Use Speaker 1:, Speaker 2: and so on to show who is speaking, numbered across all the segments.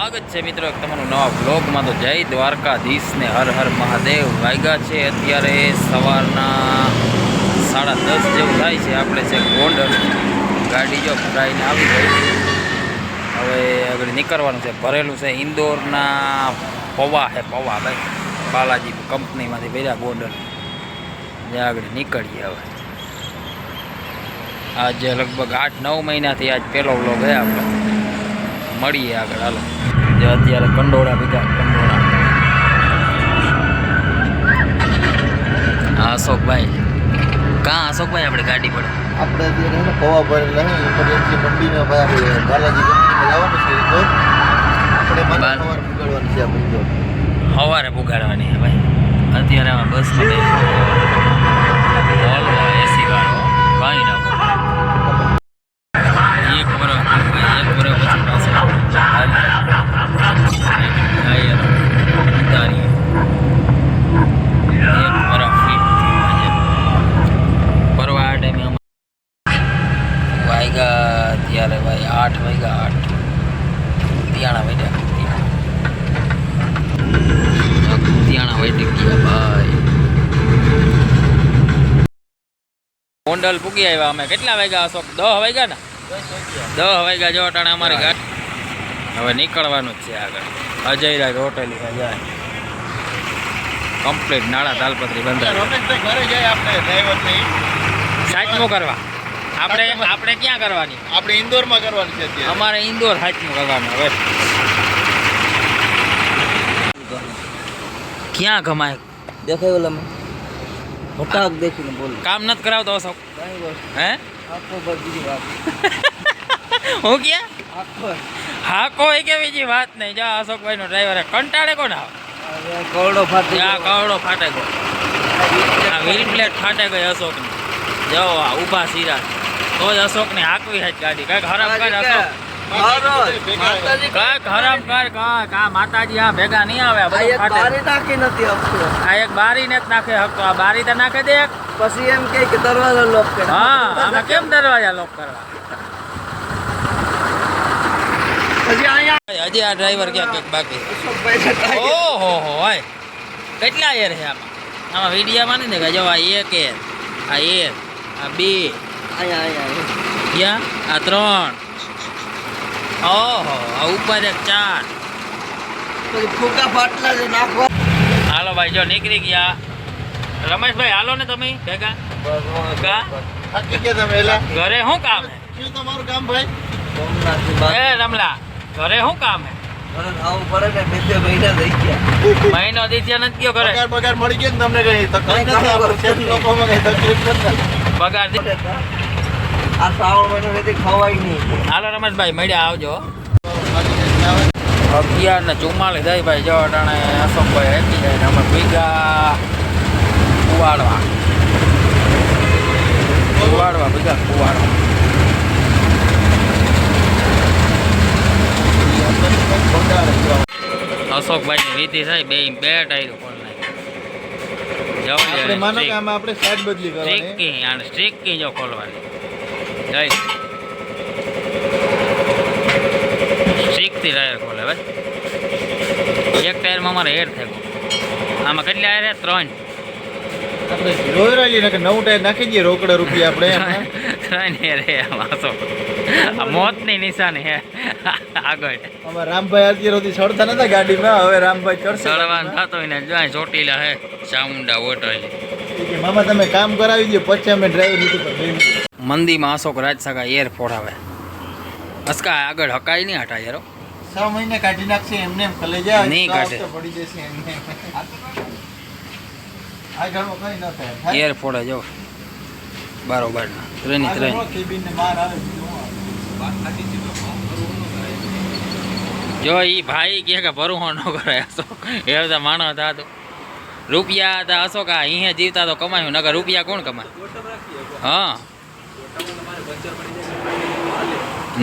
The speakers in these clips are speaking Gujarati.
Speaker 1: સ્વાગત છે મિત્રો એક તમારું નવા બ્લોગમાં તો જય દ્વારકાધીશ ને હર હર મહાદેવ. વાગ્યા છે અત્યારે સવારના સાડા દસ જેવું થાય છે. આપણે છે ગોંડલ ગાડી જો ભરાઈને આવી ગઈ. હવે આગળ નીકળવાનું છે. ભરેલું છે ઇન્દોરના પૌવા હે, પૌવા ભાઈ. બાલાજી કંપનીમાંથી ભર્યા ગોંડલ. જ્યાં આગળ નીકળીએ હવે. આજે લગભગ આઠ નવ મહિનાથી આજ પહેલો વ્લોગ હે આપણે. મળીએ આગળ, હાલો. જે અત્યારે કંડોળા બીજા કંડોળા હા અશોકભાઈ કાં અશોકભાઈ આપણે ગાડી પડે
Speaker 2: આપણે અત્યારે એને પૌવા ભરેલા છે ઇમરજન્સી મંડીમાં ભાઈ આપણે બાલાજી કંપનીમાં જવાનું છે ઇન્દોર આપણે મને
Speaker 1: બાલ-
Speaker 2: છે આપણે
Speaker 1: સવારે પુગાડવાની છે ભાઈ. અત્યારે અમે બસમાં બે વોલ્વો એસી વાળો કંઈ ના કરે. એક વર્ષ એક વર્ષ પછી પાછો હાલી. આયર ઉતારી. એક વર્ષ ફિટ થયું આજે. પરવા આ ટાઈમે અમે વાગ્યા ત્યારે ભાઈ આઠ વાગ્યા આઠ ત્યાણા વાગ્યા ત્યાણા વાગી ગયા ભાઈ ગોંડલ પૂકી આવ્યા અમે. કેટલા વાગ્યા અશોક દસ વાગ્યા ને? દસ વાગ્યા જો અટાણે અમારી ગાડી હવે નીકળવાનું જ છે આગળ. અજયરાજ હોટેલ જાય. કમ્પ્લીટ નાળા તાલપત્રી બંધ સાચમું કરવા. આપણે આપણે ક્યાં કરવાની?
Speaker 2: આપણે ઇન્દોરમાં કરવાની છે
Speaker 1: અમારે ઇન્દોર સાચમું કરવાનું હવે. ક્યાં કમાય
Speaker 3: દેખાય ઓલામાં. ફટાક દેખીને બોલ.
Speaker 1: કામ નથી કરાવતો અશોક. હે? હું ક્યાં?
Speaker 3: આખો.
Speaker 1: હા કોઈ કે બીજી વાત નહીં. જા અશોકભાઈ નો ડ્રાઈવર કંટાળે કોણ આવે?
Speaker 3: કવડો ફાટી
Speaker 1: આ કવડો ફાટે ગયો. આ વ્હીલ પ્લેટ ફાટે ગઈ અશોકની. જો આ ઊભા સીરા તો જ અશોક ને હાંકવી છે ગાડી. કાંઈક હરામ કર અશોક. કાંઈક હરામ કર આ માતાજી આ ભેગા નહીં આવે આ બધું
Speaker 3: બારી નાખી નથી આપતો.
Speaker 1: આ એક બારી ને જ નાખે હકતો આ બારી તો નાખે દે
Speaker 3: પછી એમ કે દરવાજો લોક કરે.
Speaker 1: હા આમાં કેમ દરવાજા લોક કરવા? હજી આ ડ્રાઈવર ક્યાં કંઈક બાકી. ઓહો હો હોય. કેટલા એર છે આમાં? આમાં વિડીયામાં નહીં દેખાય જો આ એક એર આ એક આ બે.
Speaker 3: અહીંયા અહીંયા
Speaker 1: આ ત્રણ. ઓહો ઉપર એક ચાર.
Speaker 3: ફૂકા ફાટલા નાખવા.
Speaker 1: હાલો ભાઈ જો નીકળી ગયા. રમેશભાઈ હાલો ને તમે ભેગા. ઘરે શું કામ હે?
Speaker 2: શું તમારું કામ ભાઈ?
Speaker 1: એ રમલા ઘરે શું કામ હે?
Speaker 3: મહિનો
Speaker 1: દીધ્યા નથી ગયો ઘરે.
Speaker 2: પગાર મળી ગયો ને તમને કઈ
Speaker 1: પગાર દી-
Speaker 3: આ શ્રાવણ મહિનો નથી ખવાય નહીં.
Speaker 1: હાલો રમેશભાઈ મળ્યા આવજો. અગિયાર ને ચુમ્માલીસ થાય ભાઈ જો અટાણે અશોકભાઈ હેકી જાય ને અમે ભીગા કુવાડવા. કુવાડવા ભીગા કુવાડવા. અશોકભાઈ વિધિ થાય બે બે ટાયર ખોલ
Speaker 2: આપણે માનો કે આમાં આપણે સાઈડ બદલી કરવાની.
Speaker 1: સ્ટ્રીક કી જો ખોલવાની. જય શીખતી ટાયર ખોલે ભાઈ. એક ટાયરમાં અમારે હેર થાય આમાં કેટલા છે? ત્રણ.
Speaker 2: નવું ટાયર નાખી દઈએ રોકડા રૂપિયા આપણે
Speaker 1: ત્રણ હેર હે આ મોતની નિશાની હે આગળ.
Speaker 2: આમાં રામભાઈ અત્યાર સુધી ચડતા નતા ગાડીમાં હવે રામભાઈ ચડશે
Speaker 1: ચડવાનું થતો ને જો ચોટીલા હે ચામુંડા હોટલ
Speaker 2: મામા તમે કામ કરાવી દો પછી અમે ડ્રાઈવર
Speaker 1: મંદીમાં અશોક રાજસાગા એર ફોડાવે અસકા આગળ હકાય નહીં હટાય યારો
Speaker 2: છ મહિને કાઢી નાખશે એમને એમ કલે જાય.
Speaker 1: નહીં કાઢે.
Speaker 2: પડી જશે એમને. આ કઈ ન થાય. થાય?
Speaker 1: એર ફોડે જો. બરોબર ત્રણ ત્રણ? જો ઈ ભાઈ કે કે ભરું ન કરે અશોક. એ બધા માણસ હતા તો. રૂપિયા હતા અશોક આ અહીંયા જીવતા તો કમાયું નકર રૂપિયા કોણ કમાય? હા.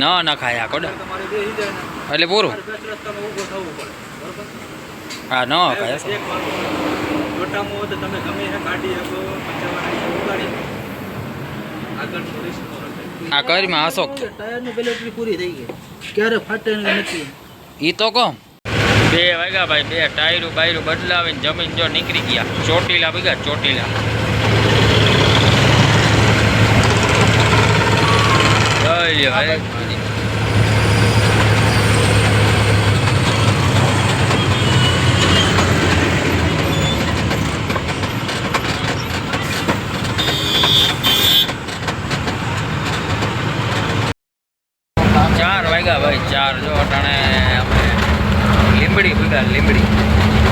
Speaker 1: ન ખાય આ કોડા. એટલે પૂરું. હા ન ખાય આ કરીમાં અશોક
Speaker 3: ટાયરની બેલેટરી પૂરી થઈ ગઈ. ક્યારે ફાટે નથી.
Speaker 1: ઈ તો કહો બે વાગ્યા ભાઈ બે ટાયરું બાયરું બદલાવીને જમીન જો નીકળી ગયા. ચોટીલા ભેગા ચોટીલા. જોઈ લ્યો ભાઈ ચાર વાગ્યા ભાઈ ચાર જો અટાણે અમે લીંબડી ભેગા લીંબડી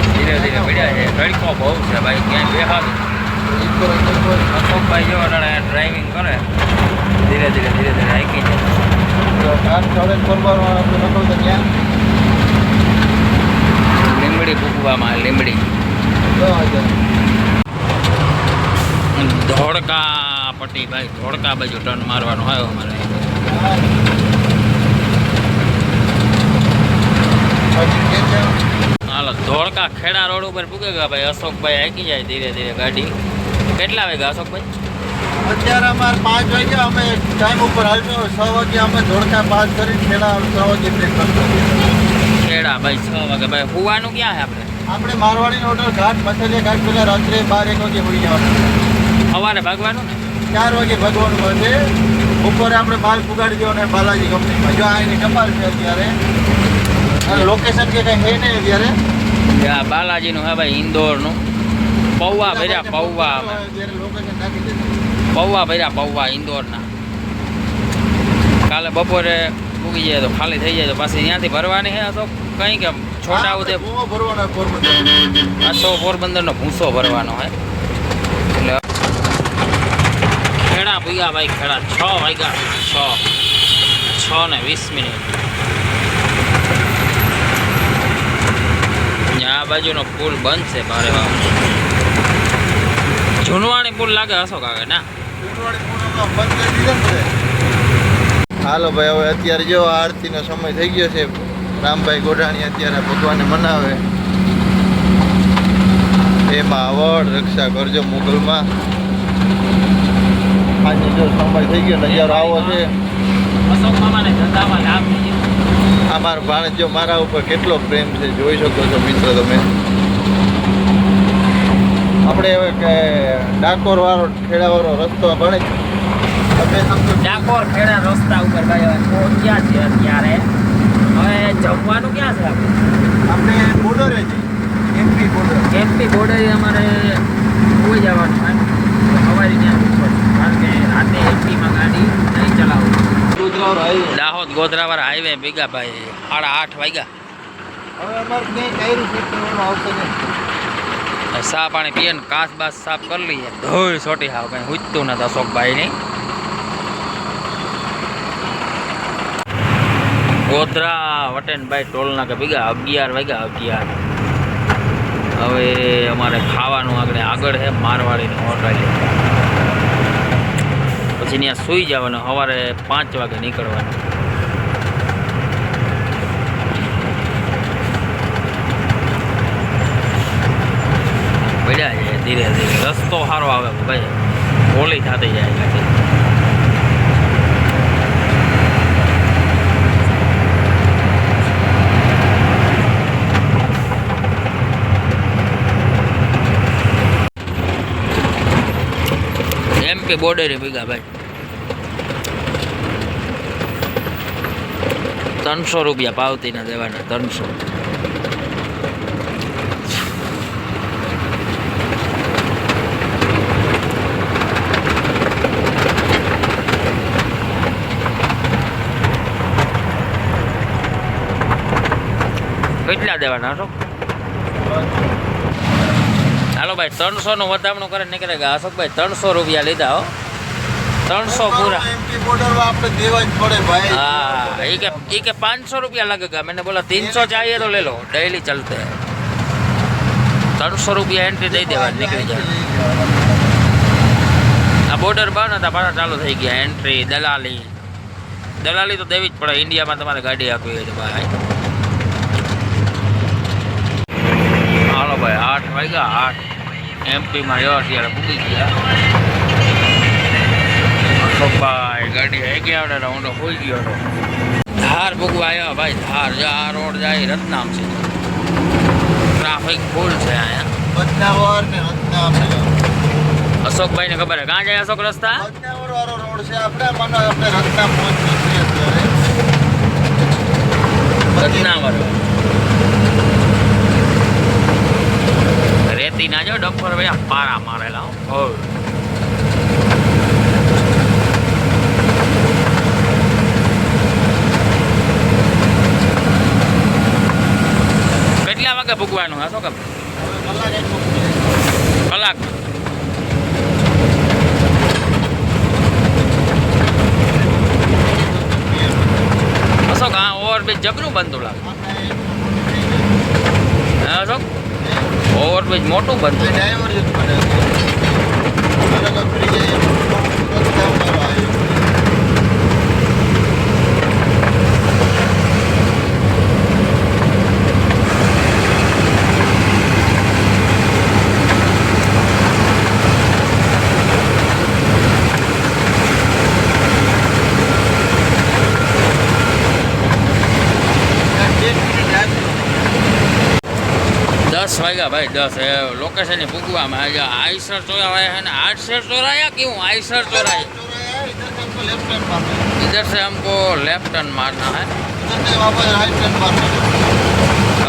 Speaker 1: ધીરે ધીરે મળ્યા છે તડકો બહુ છે ભાઈ ક્યાંય બેહાતું અશોકભાઈ જો અટાણે ડ્રાઇવિંગ કરે ધીરે ધીરે ધીરે ધીરે રાખી જાય.
Speaker 2: આપણે તો ત્યાં
Speaker 1: લીમડી ભૂકવામાં
Speaker 2: લીમડી
Speaker 1: ધોળકા પટ્ટી ભાઈ ધોળકા બાજુ ટર્ન મારવાનું હોય અમારે હાલો ધોળકા ખેડા રોડ ઉપર પૂકે ગયા ભાઈ. અશોકભાઈ હાકી જાય ધીરે ધીરે ગાડી. કેટલા વાગ્યા અશોકભાઈ?
Speaker 2: અત્યારે અમારે પાંચ વાગે અમે ટાઈમ ઉપર આવ્યો. છ વાગે અમે ધોળકા પાસ કરી ખેડા છ વાગે બ્રેક કરતો
Speaker 1: ખેડા ભાઈ છ વાગે ભાઈ. હુવાનું ક્યાં છે આપણે?
Speaker 2: આપણે મારવાડીનો ઓર્ડર ઘાટ મથલિયા ઘાટ પેલા રાત્રે બાર એક વાગે હોઈ જવાનું.
Speaker 1: સવારે ભાગવાનું ને?
Speaker 2: ચાર વાગે ભગવાનું મળશે બપોરે આપણે માલ પુગાડી ને બાલાજી કંપનીમાં જો આ એની કપાલ છે અત્યારે. લોકેશન કે કંઈ હે નહીં અત્યારે.
Speaker 1: બાલાજીનું હા ભાઈ ઇન્દોરનું. પૌવા ભર્યા પૌવા
Speaker 2: લોકેશન નાખી દીધું.
Speaker 1: પૌવા ભર્યા પૌવા ઇન્દોરના. કાલે બપોરે પૂગી જાય તો ખાલી થઈ જાય તો પાછી ત્યાંથી ભરવાની છે તો કંઈ કે છોટા ઉદે આસો પોરબંદરનો. ભૂસો ભરવાનો હોય એટલે ખેડા પૂગ્યા ભાઈ ખેડા છ વાગ્યા છ. છ ને વીસ મિનિટ. આ બાજુનો પુલ બંધ છે ભારે જૂનવાણી પુલ લાગે હશો કાગે ના?
Speaker 2: હાલો ભાઈ, હવે અત્યારે જો આરતીનો સમય થઈ ગયો છે. રામભાઈ ગોઢાણી અત્યારે ભગવાનને મનાવે. એમાં આવડ રક્ષા કરજો મુગલમાં. આજે જો સમય થઈ ગયો નજારો આવો છે. આ મારા ભાણેજ જો મારા ઉપર કેટલો પ્રેમ છે, જોઈ શકો છો મિત્ર તમે. આપણે હવે કે ડાકોર વાળો ખેડા વાળો રસ્તો ભણે અમે સમજો
Speaker 1: ડાકોર ખેડા રસ્તા ઉપર ભાઈ ક્યાં છે અત્યારે? હવે જમવાનું ક્યાં છે આપણે?
Speaker 2: આપણે બોર્ડરે છે એમપી બોર્ડર.
Speaker 1: એમપી બોર્ડરે અમારે કોઈ જવાનું હોય સવારે ત્યાં કારણ કે રાતે એમપીમાં ગાડી નહીં
Speaker 2: ગુજરાત
Speaker 1: દાહોદ ગોધરાવાળા હાઈવે ભેગા ભાઈ સાડા આઠ વાગ્યા.
Speaker 2: હવે અમારે ક્યાંય કાયરું ફેક્ટરીમાં આવશે નહીં.
Speaker 1: સા પાણી પીએ ને કાંસ બાસ સાફ કરી લઈએ. ધોઈ છોટી હાવ, કંઈ હુજતું નથી અશોકભાઈની. ગોધરા વટેનભાઈ ટોલના કે ભેગા, અગિયાર વાગ્યા, અગિયાર. હવે અમારે ખાવાનું આગળ આગળ છે મારવાડીની હોટલ પછી ત્યાં સૂઈ જવાનું, સવારે પાંચ વાગે નીકળવાનું. પડ્યા છે, ધીરે ધીરે. રસ્તો સારો આવે ભાઈ ઓલી થતી જાય. ગાડી એમપી બોર્ડરે ભેગા ભાઈ. ત્રણસો રૂપિયા પાવતીના દેવાના, ત્રણસો. કેટલા દેવાના અશોક હાલો ભાઈ ત્રણસો નો વધામણો કરે નીકળે કે અશોકભાઈ ત્રણસો રૂપિયા લીધા હો. ત્રણસો પૂરા. હા એ કે એ કે પાંચસો રૂપિયા લાગે ગયા. મેં બોલા તીનસો ચાહીએ તો લે લો ડેલી ચલતે. ત્રણસો રૂપિયા એન્ટ્રી દઈ દેવા નીકળી જાય. આ બોર્ડર બંધ હતા પાછા ચાલુ થઈ ગયા એન્ટ્રી દલાલી. દલાલી તો દેવી જ પડે ઇન્ડિયામાં તમારે ગાડી આપવી હોય ભાઈ. વાગ્યા આઠ. એમપીમાં રહ્યો અત્યારે પૂકી ગયા. અશોકભાઈ ગાડી આવી ગયા હતા હું તો હોઈ ગયો હતો. ધાર ભૂગવા આવ્યા ભાઈ ધાર જો આ રોડ જાય રતનામ છે. ટ્રાફિક ફૂલ છે અહીંયા. અશોકભાઈ ને ખબર હે કાં જાય અશોક રસ્તા?
Speaker 2: રોડ છે. આપણે રત્નામ પહોંચીએ છીએ અત્યારે
Speaker 1: રત્નાવર રેતી ના જો પારા મારેલા, હો. કેટલા વાગે ભૂગવાનું કે
Speaker 2: કલાક. એક મૂકીએ.
Speaker 1: કલાક અશોક હા ઓવરબ્રિજ જબરું બનતું લાગે હે અશોક ઓવરબ્રિજ મોટું બનતું
Speaker 2: ડાયવર્જન પડે છે
Speaker 1: દસ વાગ્યા ભાઈ દસ એ લોકેશનની ભૂગવામાં આજે આઈસર ચોરાયા છે ને આઠસર ચોરાયા કેવું આઈસર ચોરાયા
Speaker 2: इधर से हमको लेफ्ट टर्न मारना है
Speaker 1: इधर से हमको लेफ्ट टर्न मारना है
Speaker 2: इधर से वापस राइट टर्न मारना है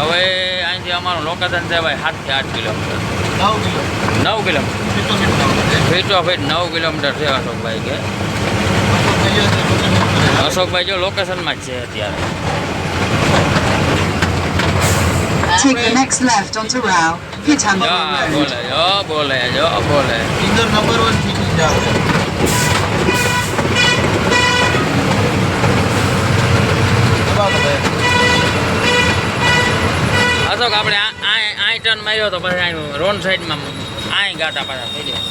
Speaker 1: હવે અહીંથી અમારું લોકેશન છે ભાઈ સાતથી આઠ કિલોમીટર
Speaker 2: नौ किलो
Speaker 1: નવ kilometre
Speaker 2: kilo metre
Speaker 1: feto fit નવ કિલોમીટર છે અશોકભાઈ કે
Speaker 2: हमको चाहिए थे लोकेशन
Speaker 1: અશોકભાઈ જો લોકેશનમાં જ છે અત્યારે
Speaker 4: Take the next left onto Rao,
Speaker 1: Pitambara
Speaker 4: Road.
Speaker 1: જો બોલે જો બોલે
Speaker 2: ફિંગર નંબર 1 થી જાવ
Speaker 1: અશોક આપણે આ ટર્ન માર્યો તો પછી આ રોન સાઈડમાં આ ગાટા પાછા થઈ
Speaker 2: ગયા.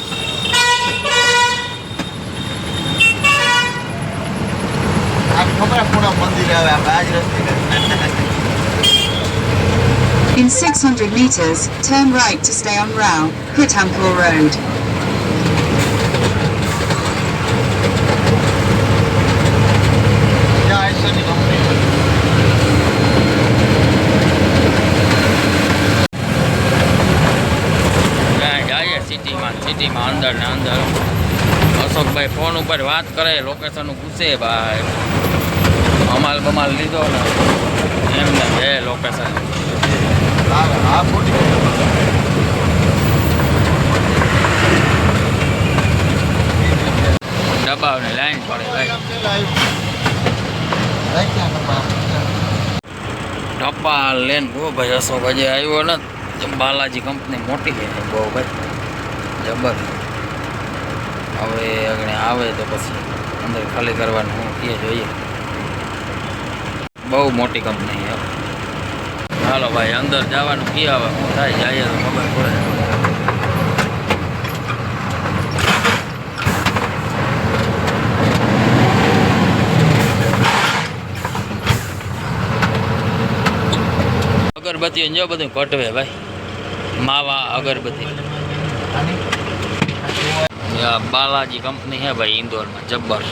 Speaker 2: ખબર પૂરા મંદિર આવે આપણે આ જ રસ્તે
Speaker 4: In 600 meters, turn right to stay on Rao, Pitambur Road.
Speaker 2: ત્યાં આઈસરની કંપની
Speaker 1: ત્યાં જઈએ સિટીમાં સિટીમાં અંદર ને અંદર. અશોકભાઈ ફોન ઉપર વાત કરે લોકેશન પૂછે ભાઈ. અમાલ બમાલ લીધો ને. એમને છે લોકેશન
Speaker 2: હા ખોટી
Speaker 1: દબાવની લાઈન પડે ટપાલ લેન. બહુ ભાઈ, અશોક હજી આવ્યો ને બાલાજી કંપની મોટી છે બહુ ભાઈ. જબર. હવે આગળ આવે તો પછી અંદર ખાલી કરવાનું, હું કે જોઈએ. બહુ મોટી કંપની છે. હાલો ભાઈ અંદર જવાનું કી આવે શું થાય જાય તો ખબર પડે. અગરબત્તી જો બધું કટવે ભાઈ. માવા અગરબત્તી. બાલાજી કંપની છે ભાઈ ઇન્દોરમાં જબ્બર.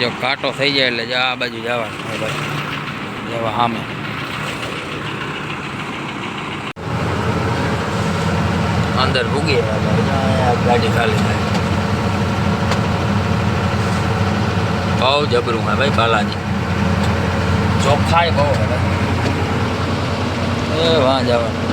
Speaker 1: જો કાંટો થઈ જાય એટલે જો આ બાજુ જવાનું જવા સામે અંદર ભૂગી ગાડી ખાલી થાય. બહુ જબરું હે ભાઈ બાલાજી. ચોખ્ખાઈ બહુ હે એ વાં જવાનું